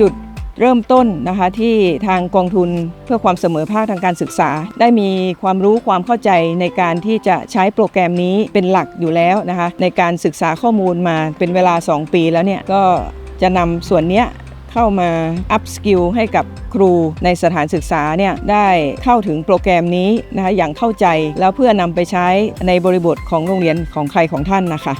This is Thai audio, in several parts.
จุดเริ่มต้นนะคะที่ทางกองทุนเพื่อความเสมอภาคทางการศึกษา ได้มีความรู้ความเข้าใจในการที่จะใช้โปรแกรมนี้เป็นหลักอยู่แล้วนะคะในการศึกษาข้อมูลมาเป็นเวลา 2 ปีแล้วเนี่ยก็จะนำส่วนเนี้ยเข้ามาอัพสกิลให้กับครูในสถานศึกษาเนี่ยได้เข้าถึงโปรแกรมนี้นะคะอย่างเข้าใจแล้วเพื่อนำไปใช้ในบริบทของโรงเรียนของใครของท่านนะคะ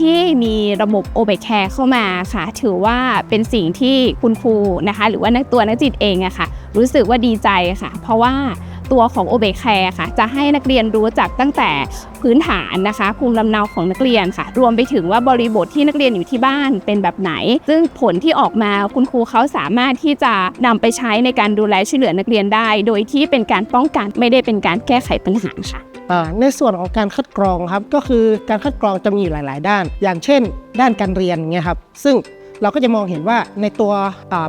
ที่มีระบบ o b e c a r e เข้ามาค่ะ ถือว่าเป็นสิ่งที่คุณครูนะคะ หรือว่านักตัวนักจิตเองอะค่ะ รู้สึกว่าดีใจค่ะ เพราะว่าตัวของ o b e c a r e ค่ะ จะให้นักเรียนรู้จักตั้งแต่พื้นฐานนะคะ ภูมิลำเนาของนักเรียนค่ะ รวมไปถึงว่าบริบทที่นักเรียนอยู่ที่บ้านเป็นแบบไหน ซึ่งผลที่ออกมาคุณครูเขาสามารถที่จะนำไปใช้ในการดูแลช่วยเหลือนักเรียนได้ โดยที่เป็นการป้องกันไม่ได้เป็นการแก้ไขปัญหาค่ะ ในส่วนของการคัดกรองครับก็คือการคัดกรองจะมีอยู่หลาย ๆ ด้าน อย่างเช่น ด้านการเรียนเงี้ยครับซึ่งเราก็จะมองเห็นว่าในตัว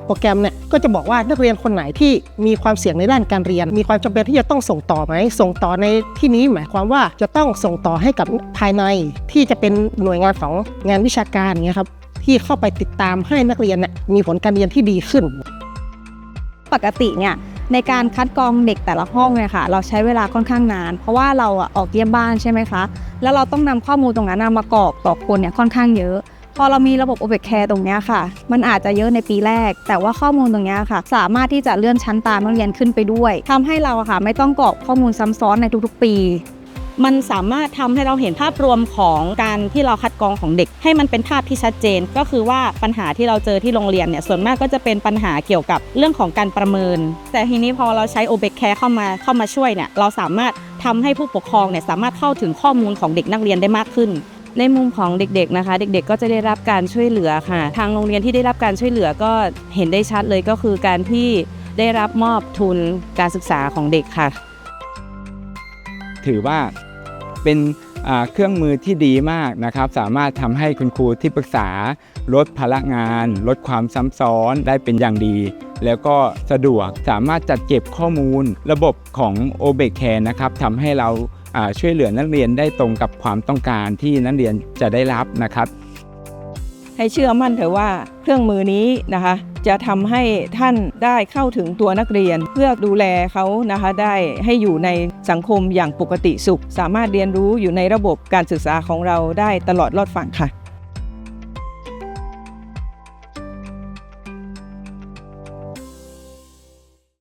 โปรแกรมเนี่ยก็จะบอกว่านักเรียนคนไหนที่มีความเสี่ยงในด้านการเรียน มีความจำเป็นที่จะต้องส่งต่อไหมส่งต่อในที่นี้หมายความว่าจะต้องส่งต่อให้กับภายในที่จะเป็นหน่วยงานของงานวิชาการเงี้ยครับที่เข้าไปติดตามให้นักเรียนเนี่ยมีผลการเรียนที่ดีขึ้น ปกติเนี่ย ในการคัดกรองเด็กแต่ละห้องเนี่ยค่ะ เราใช้เวลาค่อนข้างนาน เพราะว่าเราอะออกเยี่ยมบ้านใช่ไหมคะ แล้วเราต้องนำข้อมูลตรงนั้นนะมากรอกต่อคนเนี่ยค่อนข้างเยอะ พอเรามีระบบ o b e c a r e ตรงนี้ค่ะ มันอาจจะเยอะในปีแรก แต่ว่าข้อมูลตรงนี้ค่ะ สามารถที่จะเลื่อนชั้นตามนักเรียนขึ้นไปด้วยทำให้เราค่ะไม่ต้องกรอกข้อมูลซ้ำซ้อนในทุกๆ ปี มันสามารถทำให้เราเห็นภาพรวมของการที่เราคัดกรองของเด็ก ให้มันเป็นภาพที่ชัดเจน ก็คือว่าปัญหาที่เราเจอที่โรงเรียนเนี่ยส่วนมากก็จะเป็นปัญหาเกี่ยวกับเรื่องของการประเมิน แต่ทีนี้พอเราใช้ o b e c a r e เข้ามาเข้ามาช่วยเนี่ยเราสามารถทำให้ผู้ปกครองเนี่ยสามารถเข้าถึงข้อมูลของเด็กนักเรียนได้มากขึ้นในมุมของเด็กๆนะคะ เด็กๆ ก็จะได้รับการช่วยเหลือค่ะ ทางโรงเรียนที่ได้รับการช่วยเหลือก็เห็นได้ชัดเลยก็คือการที่ได้รับมอบทุนการศึกษาของเด็กค่ะ ถือว่าเป็นเครื่องมือที่ดีมากนะครับ สามารถทำให้คุณครูที่ปรึกษา ลดภาระงาน ลดความซ้ำซ้อนได้เป็นอย่างดี แล้วก็สะดวกสามารถจัดเก็บข้อมูล ระบบของ o b e c a r e นะครับทำให้เราช่วยเหลือนักเรียนได้ตรงกับความต้องการที่นักเรียนจะได้รับนะครับ ให้เชื่อมั่นเถอะว่าเครื่องมือนี้นะคะ จะทำให้ท่านได้เข้าถึงตัวนักเรียน เพื่อดูแลเขานะคะได้ให้อยู่ในสังคมอย่างปกติสุข สามารถเรียนรู้อยู่ในระบบการศึกษาของเราได้ตลอดรอดฝั่งค่ะ